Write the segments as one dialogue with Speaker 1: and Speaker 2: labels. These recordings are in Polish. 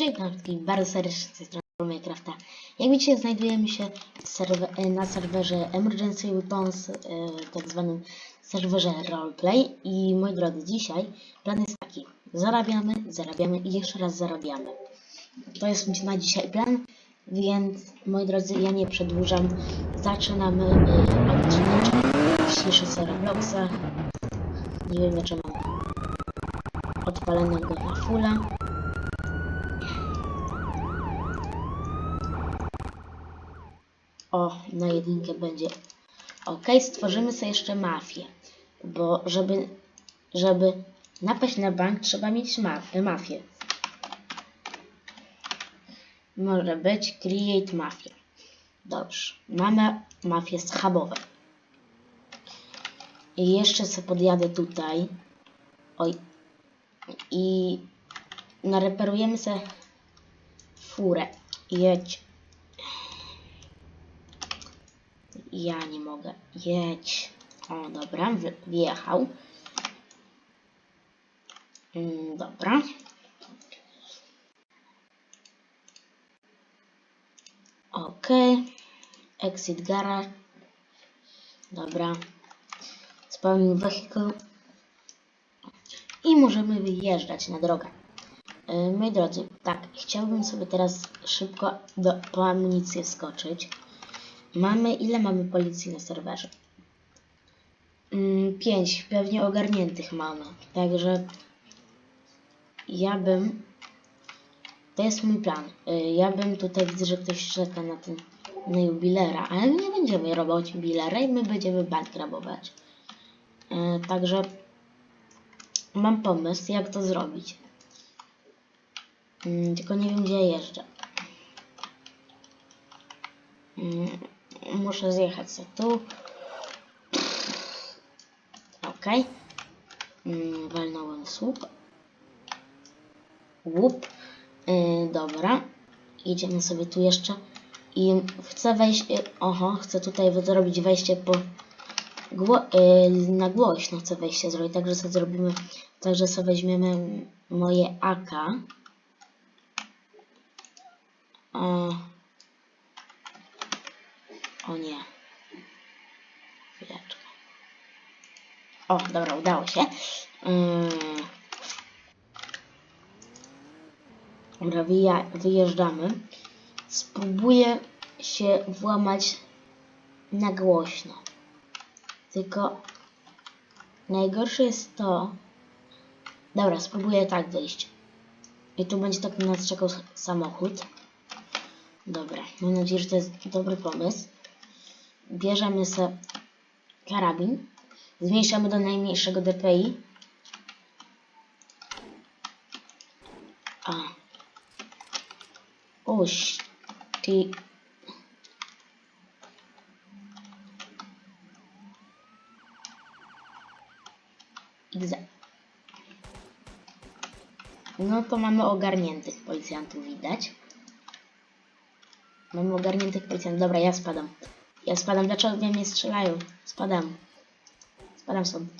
Speaker 1: Cześć, wszystkich bardzo serdecznie z tej strony Minecrafta. Jak widzicie, znajdujemy się e, na serwerze Emergency Weapons, e, tak zwanym serwerze Roleplay. I moi drodzy, dzisiaj plan jest taki. Zarabiamy, zarabiamy i jeszcze raz zarabiamy. To jest na dzisiaj plan, więc moi drodzy, ja nie przedłużam. Zaczynamy e, odcinek dzisiejszy z Robloxa. Nie wiem, dlaczego mam odpalonego na fulla. O, na jedynkę będzie. Ok, stworzymy sobie jeszcze mafię. Bo żeby, żeby napaść na bank, trzeba mieć ma mafię. Może być create mafię. Dobrze. Mamy mafię schabową. I jeszcze sobie podjadę tutaj. Oj. I nareperujemy sobie furę. Jedź. Ja nie mogę. Jedź. O, dobra, wy- wjechał. Mm, dobra. Ok. Exit garage. Dobra. Spełnił vehicle. I możemy wyjeżdżać na drogę. Yy, moi drodzy, tak, chciałbym sobie teraz szybko do, po amunicję skoczyć. Mamy, ile mamy policji na serwerze? Mm, pięć, pewnie ogarniętych mamy. Także ja bym. To jest mój plan. Y, Ja bym tutaj widzę, że ktoś czeka na ten na jubilera, ale nie będziemy robić jubilera i my będziemy bank rabować. Y, Także mam pomysł, jak to zrobić. Mm, Tylko nie wiem, gdzie jeżdżę. Muszę zjechać sobie tu. Ok. Mm, Walnąłem słup. Łup. Yy, dobra. Idziemy sobie tu jeszcze. I chcę wejść. Yy, oho, chcę tutaj zrobić wejście po. Gło, yy, na głośno chcę wejście zrobić. Także sobie zrobimy. Także sobie weźmiemy moje AK. O, o nie. Chwileczkę. O, dobra, udało się. Yy. Dobra, wyja- wyjeżdżamy. Spróbuję się włamać na głośno. Tylko najgorsze jest to. Dobra, spróbuję tak wyjść. I tu będzie tak na nas czekał samochód. Dobra, mam nadzieję, że to jest dobry pomysł. Bierzemy sobie karabin. Zmniejszamy do najmniejszego DPI. A. Oś. Ty. No to mamy ogarniętych policjantów, widać. Mamy ogarniętych policjantów. Dobra, ja spadam. Ja spadam. Dlaczego mnie strzelają? Spadam. Spadam stąd.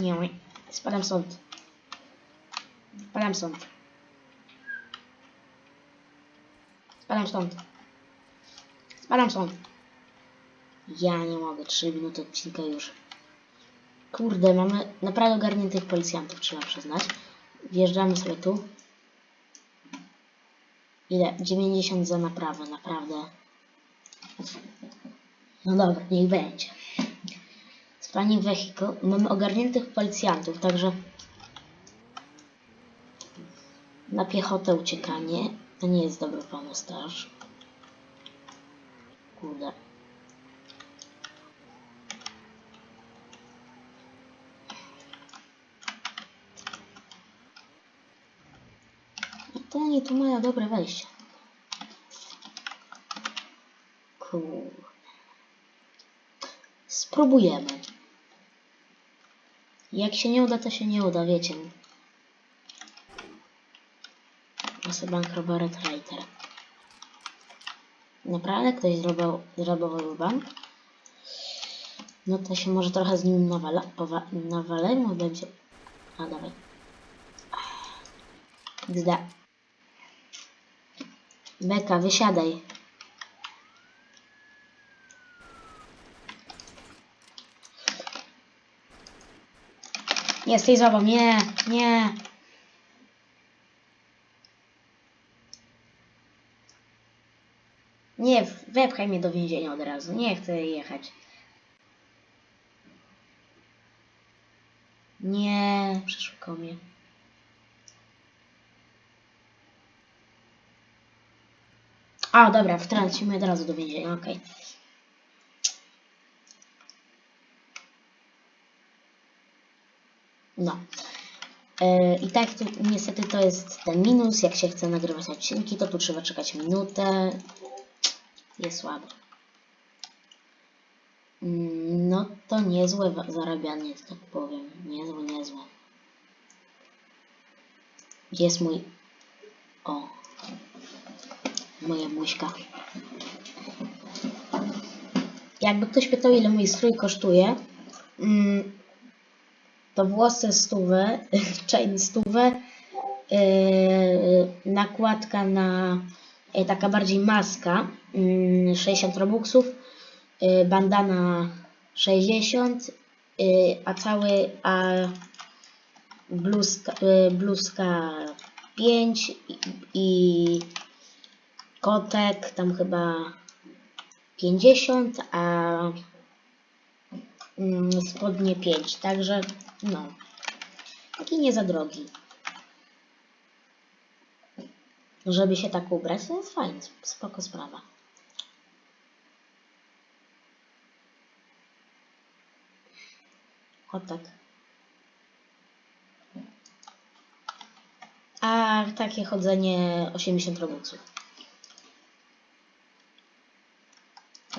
Speaker 1: Nie, spadam stąd. Spadam stąd. Spadam stąd. Spadam stąd. Ja nie mogę. 3 minuty odcinka już. Kurde, mamy naprawdę ogarniętych policjantów, trzeba przyznać. Wjeżdżamy sobie tu. Ile? 90 za naprawę, naprawdę. No dobra, niech będzie. Spanie vehicle. Mamy ogarniętych policjantów, także na piechotę uciekanie to nie jest dobry pomysł też. Kurde. No to oni tu mają dobre wejście. Spróbujemy. Jak się nie uda, to się nie uda, wiecie. Ja sobie bank Robert Reiter. Naprawdę ktoś zrobił, zrabował bank? No to się może trochę z nim nawala, powa, nawalemy, będzie... A, dawaj. Gda. Beka, wysiadaj. Nie, stej za nie, nie. Nie, wepchaj mnie do więzienia od razu. Nie chcę jechać. Nie, przeszukał mnie. A, dobra, wtrącimy od razu do więzienia, okej. No. E, I tak niestety to jest ten minus, jak się chce nagrywać odcinki, to tu trzeba czekać minutę. Jest słabo. Mm, No to niezłe zarabianie, tak powiem. Niezłe, niezłe. Jest mój... O. Moja buźka. Jakby ktoś pytał, ile mój strój kosztuje, mm, to włosy stówę, chain stówę, yy, nakładka na yy, taka bardziej maska, yy, 60 robuxów, yy, bandana 60, yy, a cały, a bluzka, bluzka 5 i, i kotek tam chyba 50, a spodnie 5, także no, taki nie za drogi. Żeby się tak ubrać, to jest fajnie, spoko sprawa. Kotek. A takie chodzenie 80 robuxów.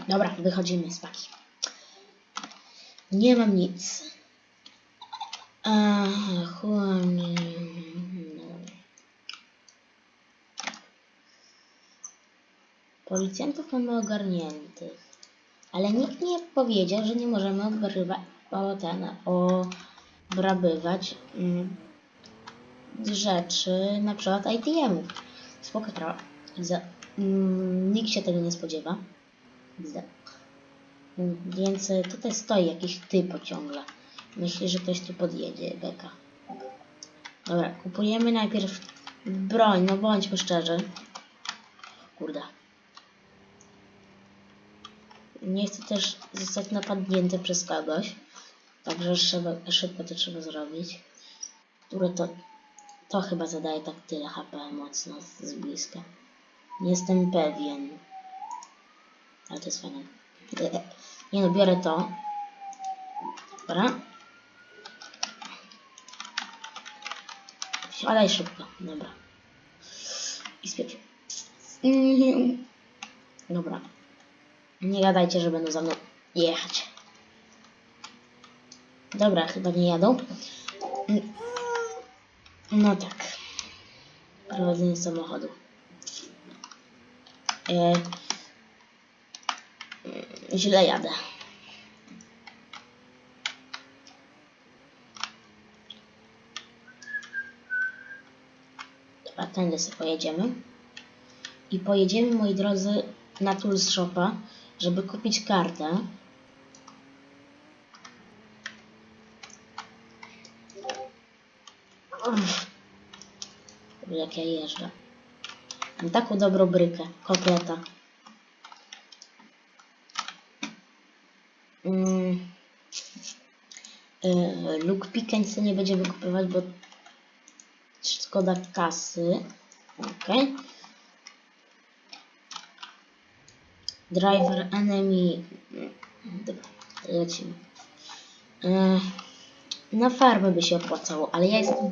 Speaker 1: Dobra, wychodzimy z paki. Nie mam nic. Ach, chłopie. Policjantów mamy ogarniętych. Ale nikt nie powiedział, że nie możemy obrywa, o, ten, obrabywać mm, rzeczy, na przykład ITM-ów. Spoko. Za- mm, Nikt się tego nie spodziewa. Więc y, tutaj stoi jakiś typo ciągle. Myśli, że ktoś tu podjedzie, beka. Dobra, kupujemy najpierw broń, no bądźmy szczerzy. Kurde. Nie chcę też zostać napadnięty przez kogoś. Także trzeba, szybko to trzeba zrobić. Które to... To chyba zadaje tak tyle HP mocno z bliska. Nie jestem pewien. Ale to jest fajne. Nie no, biorę to. Dobra. Siadaj szybko. Dobra. I spiecz. Dobra. Nie gadajcie, że będą za mną jechać. Dobra, chyba nie jadą. No tak. Prowadzenie samochodu. E, źle jadę. Dobra, tędy sobie pojedziemy. I pojedziemy, moi drodzy, na Tools Shopa, żeby kupić kartę. Uff. Jak ja jeżdżę. Mam taką dobrą brykę, kotleta. Mm. Yy, Pickens nie będzie wykupywać, bo szkoda kasy. Ok. Driver enemy. Dobra, lecimy. Yy, na farmę by się opłacało, ale ja jestem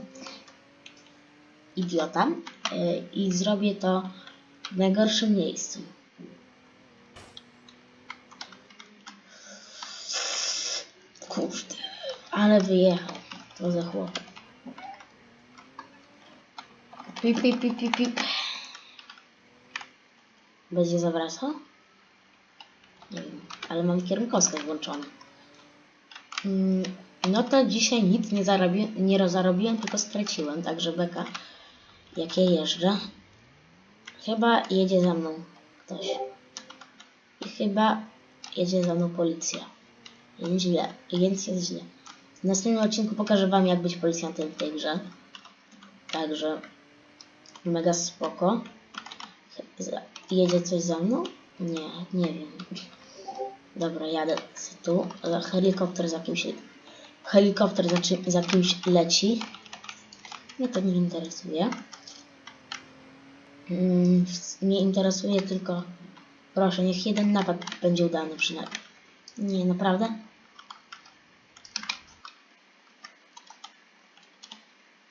Speaker 1: idiota yy, i zrobię to w najgorszym miejscu. Kurde, ale wyjechał. To za chłop. Pip, pip, pip, pip, pip. Będzie zawracał? Nie wiem, ale mam kierunkowskaz włączony. Mm, No to dzisiaj nic nie, zarobi, nie zarobiłem, tylko straciłem, także beka, jak ja jeżdżę. Chyba jedzie za mną ktoś. I chyba jedzie za mną policja. Więc źle, więc jest źle. W następnym odcinku pokażę wam jak być policjantem w tej grze. Także mega spoko. Jedzie coś za mną? Nie, nie wiem. Dobra, jadę tu. Helikopter za kimś. Helikopter za, czy, za kimś leci. Mnie to nie interesuje. Mm, Mnie interesuje tylko. Proszę, niech jeden napad będzie udany przynajmniej. Nie, naprawdę?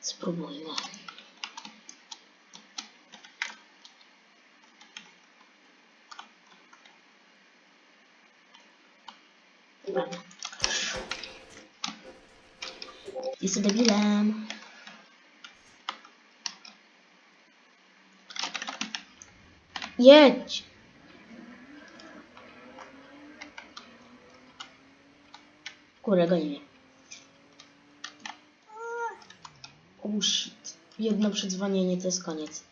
Speaker 1: Spróbujmy. Dobra. Jesteś debilem. Jedź! Kurde, goni mnie. Jedno przydzwonienie to jest koniec.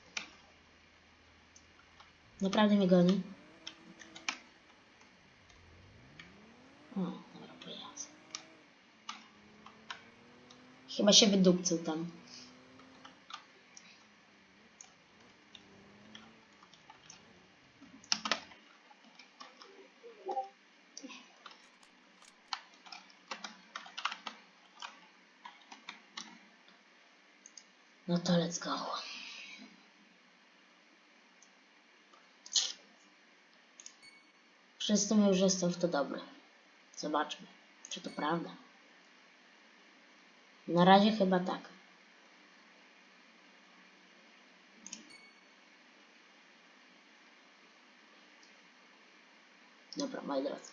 Speaker 1: Naprawdę mnie goni? O, dobra, pojechał. Chyba się wydupcył tam. No to let's go. Wszyscy mówią, że jestem w to dobry. Zobaczmy, czy to prawda. Na razie chyba tak. Dobra, moi drodzy.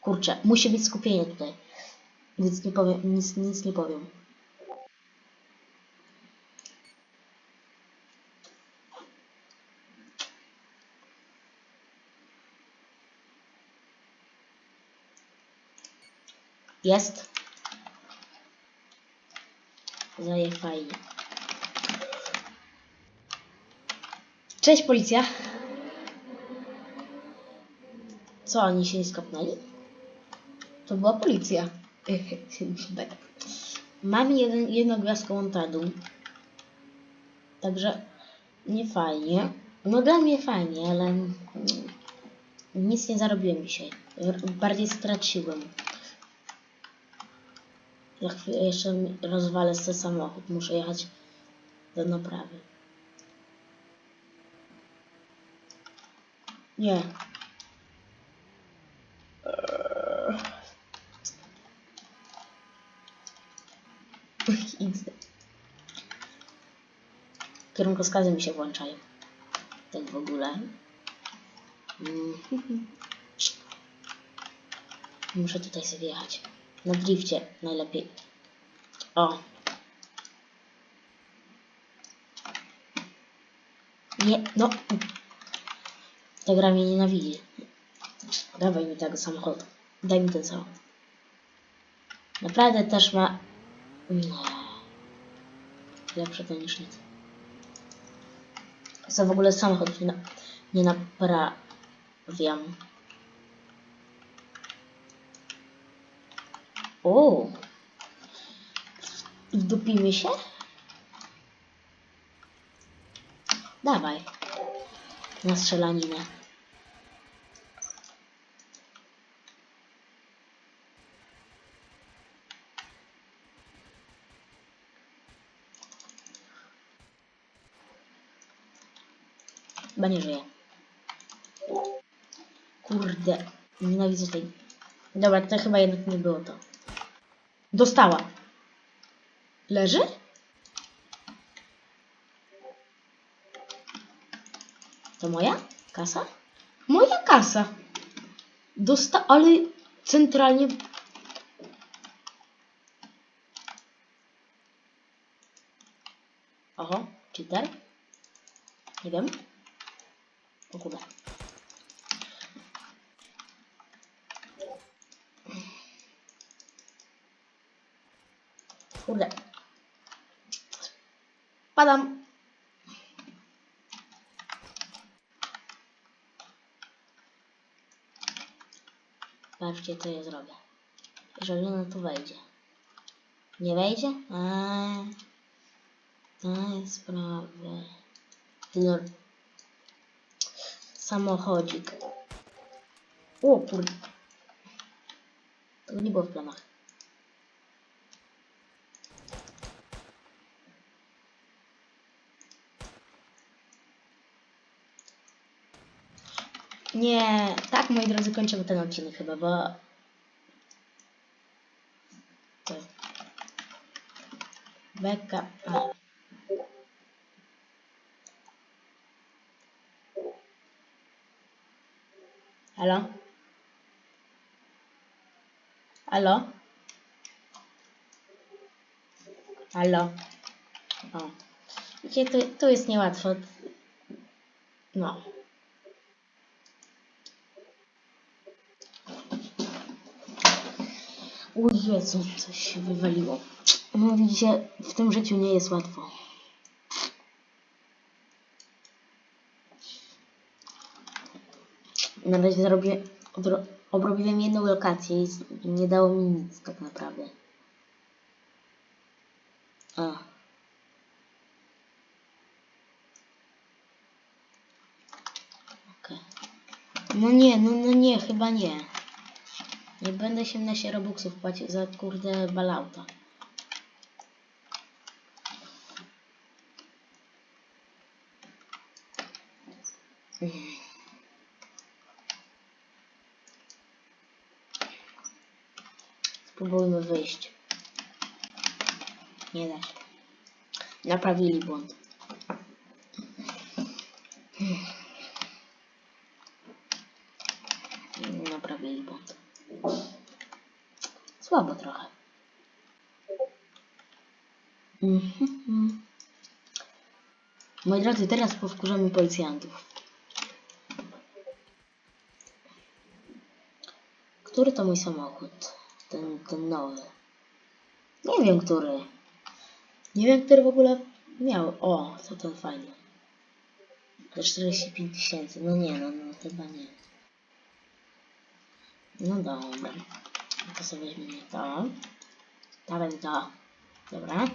Speaker 1: Kurczę, musi być skupienie tutaj. Nic nie powiem, nic, nic nie powiem. Jest. Zaje fajnie. Cześć policja. Co, oni się nie skopnęli? To była policja. Beka. Mam jeden, jedną gwiazdkę montadu. Także nie fajnie. No dla mnie fajnie, ale nic nie zarobiłem dzisiaj. Bardziej straciłem. Chwilę jeszcze rozwalę sobie samochód. Muszę jechać do naprawy. Nie. XD. Kierunkowskazy mi się włączają. Tak w ogóle. Mm. Muszę tutaj sobie jechać. Na drifcie najlepiej. O. Nie, no. Ta gra mnie nienawidzi. Dawaj mi tego samochodu. Daj mi ten samochód. Naprawdę też ma... Nie. Lepsze to niż nic. Co w ogóle samochód nie, na, nie naprawiam. O! Wdupimy się? Dawaj. Na strzelaninę. Chyba nie żyje. Kurde, nienawidzę tej. Dobra, to chyba jednak nie było to. Dostała. Leży? To moja kasa? Moja kasa. Dosta, ale centralnie. Oho, cheater. Nie wiem. Kurde. Spadam. Patrzcie, co ja zrobię. Jeżeli ona tu wejdzie. Nie wejdzie? Eee. To jest sprawa. Lord. Samochodzik. O kurde. Nie było w planach. Nie, tak moi drodzy kończymy ten odcinek chyba, bo... Beka... Halo? Halo? Halo? O. Tu, tu jest niełatwo. No. O Jezu, coś się wywaliło. No widzicie, w tym życiu nie jest łatwo. Na razie zrobię, obrobiłem jedną lokację i nie dało mi nic tak naprawdę. A. No nie, no, no nie, chyba nie. Nie będę 18 robuxów płacił za kurde balauta. Spróbujmy wyjść. Nie da się. Naprawili błąd. Hmm. Naprawili błąd. Słabo trochę. Mhm. Moi drodzy, teraz powkurzamy policjantów. Który to mój samochód? Ten, ten nowy. Nie wiem, który. Nie wiem, który w ogóle miał. O, to ten fajny. Za 45 tysięcy. No nie, no, no chyba nie. No dobra. No To sobie weźmiemy to. Dawaj to. Dobra.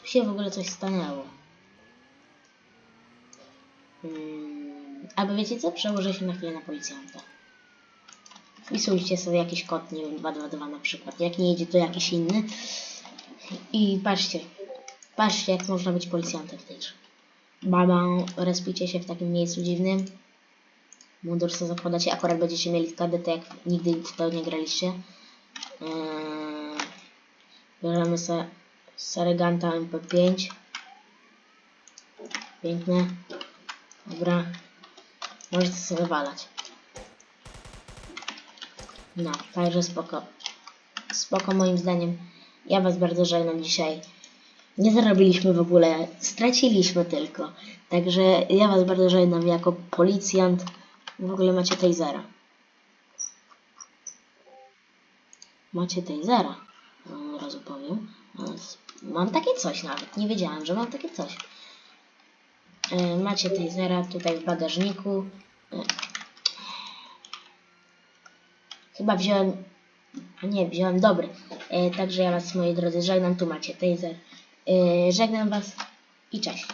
Speaker 1: Tu się w ogóle coś stanęło. Hmm. Albo wiecie co? Przełożę się na chwilę na policjanta. Wpisujcie sobie jakiś kod, nie wiem, 222 na przykład. Jak nie jedzie, to jakiś inny. I patrzcie. Patrzcie, jak można być policjantem w tej grze. Baba, respicie się w takim miejscu dziwnym. Mundur sobie zakładacie, akurat będziecie mieli kadetę, jak nigdy w to nie graliście. Eee, bierzemy sobie Sarganta MP5. Piękne. Dobra. Możecie sobie walać. No, także spoko. Spoko moim zdaniem. Ja was bardzo żegnam dzisiaj. Nie zarobiliśmy w ogóle, straciliśmy tylko. Także ja was bardzo żegnam jako policjant. W ogóle macie tasera. Macie tasera. No, Od razu powiem. Mam takie coś nawet. Nie wiedziałem, że mam takie coś. E, Macie tasera tutaj w bagażniku. E, Chyba wziąłem. Nie, wziąłem dobry. E, także ja was, moi drodzy, żegnam. Tu macie taser. Żegnam was i cześć.